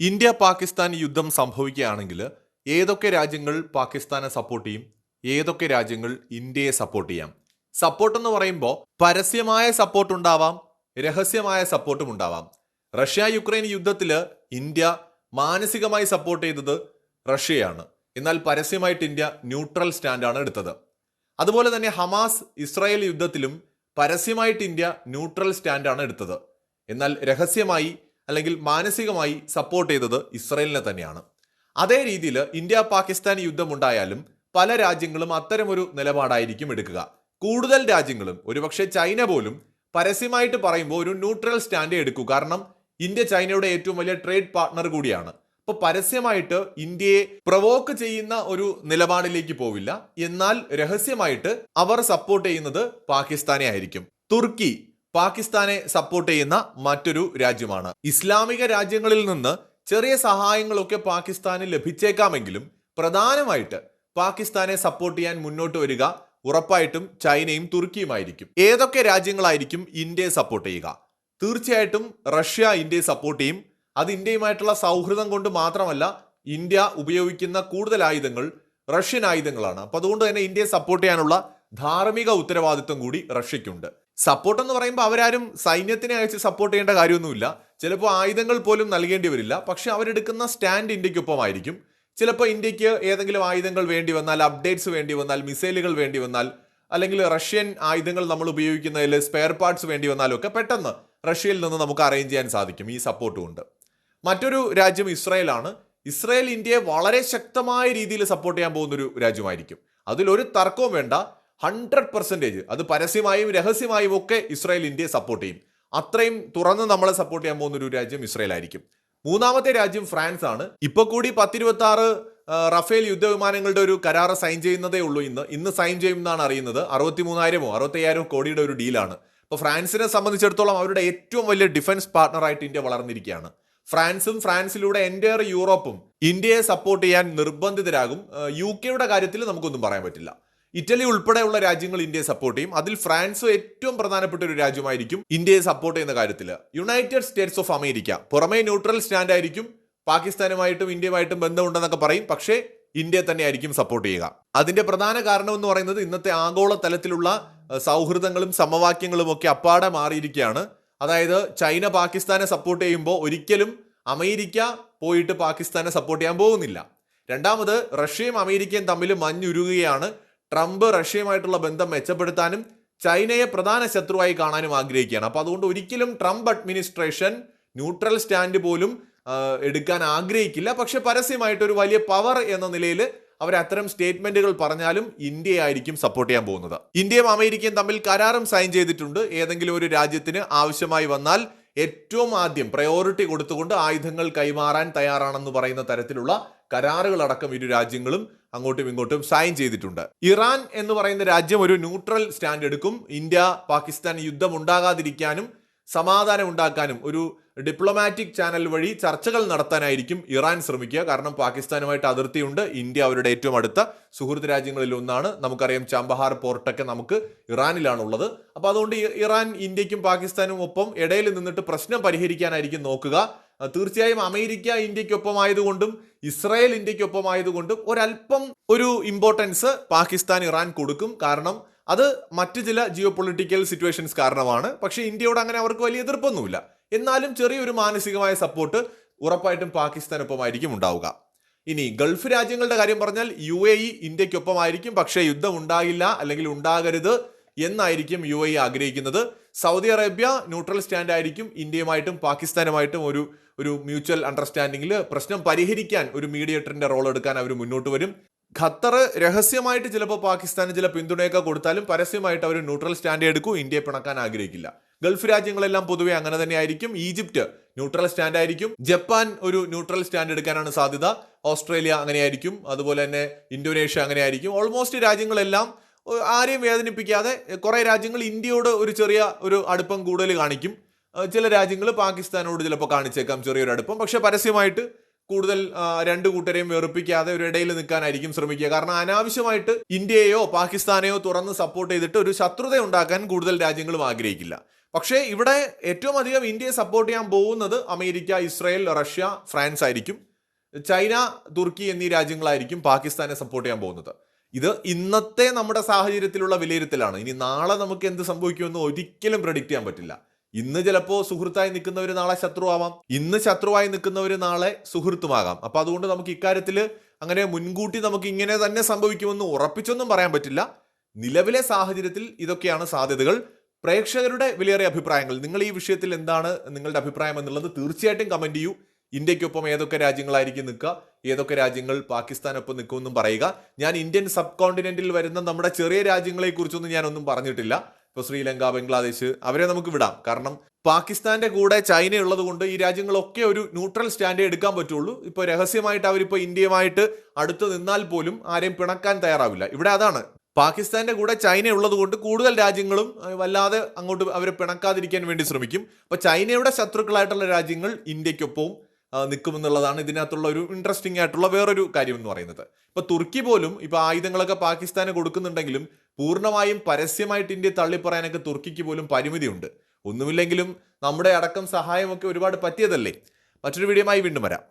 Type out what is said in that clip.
India Pakistan യുദ്ധം സംഭവിക്കുകയാണെങ്കിൽ ഏതൊക്കെ രാജ്യങ്ങൾ പാകിസ്ഥാനെ സപ്പോർട്ട് ചെയ്യും? ഏതൊക്കെ രാജ്യങ്ങൾ ഇന്ത്യയെ സപ്പോർട്ട് ചെയ്യാം? സപ്പോർട്ട് എന്ന് പറയുമ്പോൾ പരസ്യമായ സപ്പോർട്ട് ഉണ്ടാവാം രഹസ്യമായ സപ്പോർട്ടും ഉണ്ടാവാം. റഷ്യ യുക്രൈൻ യുദ്ധത്തിൽ ഇന്ത്യ മാനസികമായി സപ്പോർട്ട് ചെയ്തത് റഷ്യയാണ്. എന്നാൽ പരസ്യമായിട്ട് ഇന്ത്യ ന്യൂട്രൽ സ്റ്റാൻഡാണ് എടുത്തത്. അതുപോലെ തന്നെ ഹമാസ് ഇസ്രായേൽ യുദ്ധത്തിലും പരസ്യമായിട്ട് ഇന്ത്യ ന്യൂട്രൽ സ്റ്റാൻഡാണ് എടുത്തത്. എന്നാൽ രഹസ്യമായി അല്ലെങ്കിൽ മാനസികമായി സപ്പോർട്ട് ചെയ്തത് ഇസ്രയേലിനെ തന്നെയാണ്. അതേ രീതിയിൽ ഇന്ത്യ പാകിസ്ഥാൻ യുദ്ധമുണ്ടായാലും പല രാജ്യങ്ങളും അത്തരമൊരു നിലപാടായിരിക്കും എടുക്കുക. കൂടുതൽ രാജ്യങ്ങളും ഒരുപക്ഷെ ചൈന പോലും പരസ്യമായിട്ട് പറയുമ്പോൾ ഒരു ന്യൂട്രൽ സ്റ്റാൻഡ് എടുക്കും. കാരണം ഇന്ത്യ ചൈനയുടെ ഏറ്റവും വലിയ ട്രേഡ് പാർട്ണർ കൂടിയാണ്. അപ്പൊ പരസ്യമായിട്ട് ഇന്ത്യയെ പ്രവോക്ക് ചെയ്യുന്ന ഒരു നിലപാടിലേക്ക് പോവില്ല. എന്നാൽ രഹസ്യമായിട്ട് അവർ സപ്പോർട്ട് ചെയ്യുന്നത് പാകിസ്ഥാനെ ആയിരിക്കും. തുർക്കി പാകിസ്ഥാനെ സപ്പോർട്ട് ചെയ്യുന്ന മറ്റൊരു രാജ്യമാണ്. ഇസ്ലാമിക രാജ്യങ്ങളിൽ നിന്ന് ചെറിയ സഹായങ്ങളൊക്കെ പാകിസ്ഥാന് ലഭിച്ചേക്കാമെങ്കിലും പ്രധാനമായിട്ട് പാകിസ്ഥാനെ സപ്പോർട്ട് ചെയ്യാൻ മുന്നോട്ട് വരിക ഉറപ്പായിട്ടും ചൈനയും തുർക്കിയുമായിരിക്കും ഏതൊക്കെ രാജ്യങ്ങളായിരിക്കും ഇന്ത്യയെ സപ്പോർട്ട് ചെയ്യുക? തീർച്ചയായിട്ടും റഷ്യ ഇന്ത്യയെ സപ്പോർട്ട് ചെയ്യും. അത് ഇന്ത്യയുമായിട്ടുള്ള സൗഹൃദം കൊണ്ട് മാത്രമല്ല ഇന്ത്യ ഉപയോഗിക്കുന്ന കൂടുതൽ ആയുധങ്ങൾ റഷ്യൻ ആയുധങ്ങളാണ്. അപ്പൊ അതുകൊണ്ട് തന്നെ ഇന്ത്യയെ സപ്പോർട്ട് ചെയ്യാനുള്ള ധാർമ്മിക ഉത്തരവാദിത്വം കൂടി റഷ്യക്കുണ്ട് സപ്പോർട്ട് എന്ന് പറയുമ്പോൾ അവരാരും സൈന്യത്തിനെ അയച്ച് സപ്പോർട്ട് ചെയ്യേണ്ട കാര്യമൊന്നുമില്ല. ചിലപ്പോൾ ആയുധങ്ങൾ പോലും നൽകേണ്ടി വരില്ല. പക്ഷെ അവരെടുക്കുന്ന സ്റ്റാൻഡ് ഇന്ത്യക്കൊപ്പമായിരിക്കും. ചിലപ്പോൾ ഇന്ത്യയ്ക്ക് ഏതെങ്കിലും ആയുധങ്ങൾ വേണ്ടി വന്നാൽ അപ്ഡേറ്റ്സ് വേണ്ടി വന്നാൽ മിസൈലുകൾ വേണ്ടി വന്നാൽ അല്ലെങ്കിൽ റഷ്യൻ ആയുധങ്ങൾ നമ്മൾ ഉപയോഗിക്കുന്നതിൽ സ്പെയർ പാർട്സ് വേണ്ടി വന്നാലൊക്കെ പെട്ടെന്ന് റഷ്യയിൽ നിന്ന് നമുക്ക് അറേഞ്ച് ചെയ്യാൻ സാധിക്കും ഈ സപ്പോർട്ട് കൊണ്ട്. മറ്റൊരു രാജ്യം ഇസ്രായേലാണ്. ഇസ്രായേൽ ഇന്ത്യയെ വളരെ ശക്തമായ രീതിയിൽ സപ്പോർട്ട് ചെയ്യാൻ പോകുന്ന ഒരു രാജ്യമായിരിക്കും. അതിലൊരു തർക്കവും വേണ്ട. ഹൺഡ്രഡ് പെർസെന്റേജ് അത് പരസ്യമായും രഹസ്യമായും ഒക്കെ ഇസ്രായേൽ ഇന്ത്യയെ സപ്പോർട്ട് ചെയ്യും. അത്രയും തുറന്ന് നമ്മളെ സപ്പോർട്ട് ചെയ്യാൻ പോകുന്ന ഒരു രാജ്യം ഇസ്രായേൽ ആയിരിക്കും. മൂന്നാമത്തെ രാജ്യം ഫ്രാൻസ് ആണ്. ഇപ്പൊ കൂടി പത്തിരുപത്തി ആറ് റഫേൽ യുദ്ധവിമാനങ്ങളുടെ ഒരു കരാറ് സൈൻ ചെയ്യുന്നതേ ഉള്ളൂ ഇന്ന്. ഇന്ന് സൈൻ ചെയ്യുമെന്നാണ് അറിയുന്നത്. അറുപത്തി മൂന്നായിരമോ അറുപത്തയ്യായിരമോ കോടിയുടെ ഒരു ഡീലാണ് അപ്പോൾ ഫ്രാൻസിനെ സംബന്ധിച്ചിടത്തോളം അവരുടെ ഏറ്റവും വലിയ ഡിഫൻസ് പാർട്ണറായിട്ട് ഇന്ത്യ വളർന്നിരിക്കുകയാണ്. ഫ്രാൻസും ഫ്രാൻസിലൂടെ എന്റെ യൂറോപ്പും ഇന്ത്യയെ സപ്പോർട്ട് ചെയ്യാൻ നിർബന്ധിതരാകും. യു കെയുടെ കാര്യത്തിൽ നമുക്കൊന്നും പറയാൻ പറ്റില്ല. ഇറ്റലി ഉൾപ്പെടെയുള്ള രാജ്യങ്ങൾ ഇന്ത്യയെ സപ്പോർട്ട് ചെയ്യും. അതിൽ ഫ്രാൻസ് ഏറ്റവും പ്രധാനപ്പെട്ട ഒരു രാജ്യമായിരിക്കും ഇന്ത്യയെ സപ്പോർട്ട് ചെയ്യുന്ന കാര്യത്തിൽ യുണൈറ്റഡ് സ്റ്റേറ്റ്സ് ഓഫ് അമേരിക്ക പുറമേ ന്യൂട്രൽ സ്റ്റാൻഡ് ആയിരിക്കും. പാകിസ്ഥാനുമായിട്ടും ഇന്ത്യയുമായിട്ടും ബന്ധമുണ്ടെന്നൊക്കെ പറയും. പക്ഷേ ഇന്ത്യയെ തന്നെ ആയിരിക്കും സപ്പോർട്ട് ചെയ്യുക. അതിന്റെ പ്രധാന കാരണം എന്ന് പറയുന്നത് ഇന്നത്തെ ആഗോള തലത്തിലുള്ള സൗഹൃദങ്ങളും സമവാക്യങ്ങളും ഒക്കെ അപ്പാടെ മാറിയിരിക്കുകയാണ്. അതായത് ചൈന പാകിസ്ഥാനെ സപ്പോർട്ട് ചെയ്യുമ്പോൾ ഒരിക്കലും അമേരിക്ക പോയിട്ട് പാകിസ്ഥാനെ സപ്പോർട്ട് ചെയ്യാൻ പോകുന്നില്ല. രണ്ടാമത് റഷ്യയും അമേരിക്കയും തമ്മിൽ മഞ്ഞുരുകുകയാണ്. ട്രംപ് റഷ്യയുമായിട്ടുള്ള ബന്ധം മെച്ചപ്പെടുത്താനും ചൈനയെ പ്രധാന ശത്രുവായി കാണാനും ആഗ്രഹിക്കുകയാണ്. അപ്പോൾ അതുകൊണ്ട് ഒരിക്കലും ട്രംപ് അഡ്മിനിസ്ട്രേഷൻ ന്യൂട്രൽ സ്റ്റാൻഡ് പോലും എടുക്കാൻ ആഗ്രഹിക്കില്ല. പക്ഷെ പരസ്യമായിട്ട് ഒരു വലിയ പവർ എന്ന നിലയിൽ അവർ അത്തരം സ്റ്റേറ്റ്മെന്റുകൾ പറഞ്ഞാലും ഇന്ത്യയെ ആയിരിക്കും സപ്പോർട്ട് ചെയ്യാൻ പോകുന്നത്. ഇന്ത്യയും അമേരിക്കയും തമ്മിൽ കരാറും സൈൻ ചെയ്തിട്ടുണ്ട്. ഏതെങ്കിലും ഒരു രാജ്യത്തിന് ആവശ്യമായി വന്നാൽ ഏറ്റവും ആദ്യം പ്രയോറിറ്റി കൊടുത്തുകൊണ്ട് ആയുധങ്ങൾ കൈമാറാൻ തയ്യാറാണെന്ന് പറയുന്ന തരത്തിലുള്ള കരാറുകളടക്കം ഇരു രാജ്യങ്ങളും അങ്ങോട്ടും ഇങ്ങോട്ടും സൈൻ ചെയ്തിട്ടുണ്ട്. ഇറാൻ എന്ന് പറയുന്ന രാജ്യം ഒരു ന്യൂട്രൽ സ്റ്റാൻഡ് എടുക്കും. ഇന്ത്യ പാകിസ്ഥാൻ യുദ്ധം ഉണ്ടാകാതിരിക്കാനും സമാധാനം ഉണ്ടാക്കാനും ഒരു ഡിപ്ലോമാറ്റിക് ചാനൽ വഴി ചർച്ചകൾ നടത്താനായിരിക്കും ഇറാൻ ശ്രമിക്കുക. കാരണം പാകിസ്ഥാനുമായിട്ട് അതിർത്തിയുണ്ട്. ഇന്ത്യ അവരുടെ ഏറ്റവും അടുത്ത സുഹൃത്ത് രാജ്യങ്ങളിൽ ഒന്നാണ്. നമുക്കറിയാം ചാമ്പഹാർ പോർട്ടൊക്കെ നമുക്ക് ഇറാനിലാണുള്ളത്. അപ്പോൾ അതുകൊണ്ട് ഇറാൻ ഇന്ത്യക്കും പാകിസ്ഥാനും ഒപ്പം ഇടയിൽ നിന്നിട്ട് പ്രശ്നം പരിഹരിക്കാനായിരിക്കും നോക്കുക. തീർച്ചയായും അമേരിക്ക ഇന്ത്യക്കൊപ്പം ആയതുകൊണ്ടും ഇസ്രായേൽ ഇന്ത്യക്കൊപ്പം ആയതുകൊണ്ടും ഒരല്പം ഒരു ഇമ്പോർട്ടൻസ് പാകിസ്ഥാൻ ഇറാൻ കൊടുക്കും. കാരണം അത് മറ്റു ചില ജിയോ പൊളിറ്റിക്കൽ സിറ്റുവേഷൻസ് കാരണമാണ്. പക്ഷേ ഇന്ത്യയോട് അങ്ങനെ അവർക്ക് വലിയ എതിർപ്പൊന്നുമില്ല. എന്നാലും ചെറിയൊരു മാനസികമായ സപ്പോർട്ട് ഉറപ്പായിട്ടും പാകിസ്ഥാനൊപ്പമായിരിക്കും ഉണ്ടാവുക. ഇനി ഗൾഫ് രാജ്യങ്ങളുടെ കാര്യം പറഞ്ഞാൽ യു എ ഇ ഇന്ത്യക്കൊപ്പമായിരിക്കും പക്ഷേ യുദ്ധം ഉണ്ടാകില്ല അല്ലെങ്കിൽ ഉണ്ടാകരുത് എന്നായിരിക്കും യു എ ആഗ്രഹിക്കുന്നത്. സൗദി അറേബ്യ ന്യൂട്രൽ സ്റ്റാൻഡ് ആയിരിക്കും ഇന്ത്യയുമായിട്ടും പാകിസ്ഥാനുമായിട്ടും ഒരു ഒരു മ്യൂച്വൽ അണ്ടർസ്റ്റാൻഡിങ്ങിൽ പ്രശ്നം പരിഹരിക്കാൻ ഒരു മീഡിയേറ്ററിന്റെ റോൾ എടുക്കാൻ അവർ മുന്നോട്ട് വരും. ഖത്തർ രഹസ്യമായിട്ട് ചിലപ്പോൾ പാകിസ്ഥാന് ചില പിന്തുണയൊക്കെ കൊടുത്താലും പരസ്യമായിട്ട് അവർ ന്യൂട്രൽ സ്റ്റാൻഡ് എടുക്കും ഇന്ത്യയെ പിണക്കാൻ ആഗ്രഹിക്കില്ല. ഗൾഫ് രാജ്യങ്ങളെല്ലാം പൊതുവെ അങ്ങനെ തന്നെ ആയിരിക്കും. ഈജിപ്റ്റ് ന്യൂട്രൽ സ്റ്റാൻഡ് ആയിരിക്കും. ജപ്പാൻ ഒരു ന്യൂട്രൽ സ്റ്റാൻഡ് എടുക്കാനാണ് സാധ്യത. ഓസ്ട്രേലിയ അങ്ങനെയായിരിക്കും അതുപോലെ തന്നെ ഇന്തോനേഷ്യ അങ്ങനെയായിരിക്കും ഓൾമോസ്റ്റ് രാജ്യങ്ങളെല്ലാം ആരെയും വേദനിപ്പിക്കാതെ കുറേ രാജ്യങ്ങൾ ഇന്ത്യയോട് ഒരു ചെറിയ ഒരു അടുപ്പം കൂടുതൽ കാണിക്കും. ചില രാജ്യങ്ങൾ പാകിസ്ഥാനോട് ചിലപ്പോൾ കാണിച്ചേക്കാം ചെറിയൊരു അടുപ്പം. പക്ഷേ പരസ്യമായിട്ട് കൂടുതൽ രണ്ട് കൂട്ടരെയും വെറുപ്പിക്കാതെ ഒരു ഇടയിൽ നിൽക്കാനായിരിക്കും ശ്രമിക്കുക. കാരണം അനാവശ്യമായിട്ട് ഇന്ത്യയെയോ പാകിസ്ഥാനെയോ തുറന്ന് സപ്പോർട്ട് ചെയ്തിട്ട് ഒരു ശത്രുത ഉണ്ടാക്കാൻ കൂടുതൽ രാജ്യങ്ങളും ആഗ്രഹിക്കില്ല. പക്ഷേ ഇവിടെ ഏറ്റവും അധികം ഇന്ത്യയെ സപ്പോർട്ട് ചെയ്യാൻ പോകുന്നത് അമേരിക്ക ഇസ്രായേൽ റഷ്യ ഫ്രാൻസ് ആയിരിക്കും. ചൈന തുർക്കി എന്നീ രാജ്യങ്ങളായിരിക്കും പാകിസ്ഥാനെ സപ്പോർട്ട് ചെയ്യാൻ പോകുന്നത്. ഇത് ഇന്നത്തെ നമ്മുടെ സാഹചര്യത്തിലുള്ള വിലയിരുത്തലാണ്. ഇനി നാളെ നമുക്ക് എന്ത് സംഭവിക്കുമെന്ന് ഒരിക്കലും പ്രഡിക്റ്റ് ചെയ്യാൻ പറ്റില്ല. ഇന്ന് ചിലപ്പോൾ സുഹൃത്തായി നിൽക്കുന്നവർ നാളെ ശത്രുവാവാം. ഇന്ന് ശത്രുവായി നിൽക്കുന്നവർ നാളെ സുഹൃത്തുമാകാം. അപ്പോൾ അതുകൊണ്ട് നമുക്ക് ഇക്കാര്യത്തിൽ അങ്ങനെ മുൻകൂട്ടി നമുക്ക് ഇങ്ങനെ തന്നെ സംഭവിക്കുമെന്ന് ഉറപ്പിച്ചൊന്നും പറയാൻ പറ്റില്ല. നിലവിലെ സാഹചര്യത്തിൽ ഇതൊക്കെയാണ് സാധ്യതകൾ. പ്രേക്ഷകരുടെ വിലയേറിയ അഭിപ്രായങ്ങൾ. നിങ്ങൾ ഈ വിഷയത്തിൽ എന്താണ് നിങ്ങളുടെ അഭിപ്രായം എന്നുള്ളത് തീർച്ചയായിട്ടും കമന്റ് ചെയ്യൂ. ഇന്ത്യക്കൊപ്പം ഏതൊക്കെ രാജ്യങ്ങളായിരിക്കും നിൽക്കുക? ഏതൊക്കെ രാജ്യങ്ങൾ പാകിസ്ഥാനൊപ്പം നിൽക്കുമെന്നും പറയുക. ഞാൻ ഇന്ത്യൻ സബ് കോണ്ടിനെന്റിൽ വരുന്ന നമ്മുടെ ചെറിയ രാജ്യങ്ങളെ കുറിച്ചൊന്നും ഞാനൊന്നും പറഞ്ഞിട്ടില്ല. ഇപ്പോൾ ശ്രീലങ്ക ബംഗ്ലാദേശ് അവരെ നമുക്ക് വിടാം. കാരണം പാകിസ്ഥാന്റെ കൂടെ ചൈന ഉള്ളത് കൊണ്ട് ഈ രാജ്യങ്ങളൊക്കെ ഒരു ന്യൂട്രൽ സ്റ്റാൻഡേ എടുക്കാൻ പറ്റുള്ളൂ. ഇപ്പോൾ രഹസ്യമായിട്ട് അവരിപ്പോൾ ഇന്ത്യയുമായിട്ട് അടുത്ത് നിന്നാൽ പോലും ആരെയും പിണക്കാൻ തയ്യാറാവില്ല. ഇവിടെ അതാണ്. പാകിസ്ഥാന്റെ കൂടെ ചൈന ഉള്ളത് കൊണ്ട് കൂടുതൽ രാജ്യങ്ങളും വല്ലാതെ അങ്ങോട്ട് അവരെ പിണക്കാതിരിക്കാൻ വേണ്ടി ശ്രമിക്കും. അപ്പോൾ ചൈനയുടെ ശത്രുക്കളായിട്ടുള്ള രാജ്യങ്ങൾ ഇന്ത്യക്കൊപ്പവും നിൽക്കുമെന്നുള്ളതാണ് ഇതിനകത്തുള്ള ഒരു ഇൻട്രസ്റ്റിംഗ് ആയിട്ടുള്ള വേറൊരു കാര്യം എന്ന് പറയുന്നത്. ഇപ്പൊ തുർക്കി പോലും ഇപ്പൊ ആയുധങ്ങളൊക്കെ പാകിസ്ഥാന് കൊടുക്കുന്നുണ്ടെങ്കിലും പൂർണമായും പരസ്യമായിട്ട് ഇന്ത്യ തള്ളിപ്പറയാനൊക്കെ തുർക്കിക്ക് പോലും പരിമിതിയുണ്ട്. ഒന്നുമില്ലെങ്കിലും നമ്മുടെ അടക്കം സഹായമൊക്കെ ഒരുപാട് പറ്റിയതല്ലേ? മറ്റൊരു വീഡിയോമായി വീണ്ടും വരാം.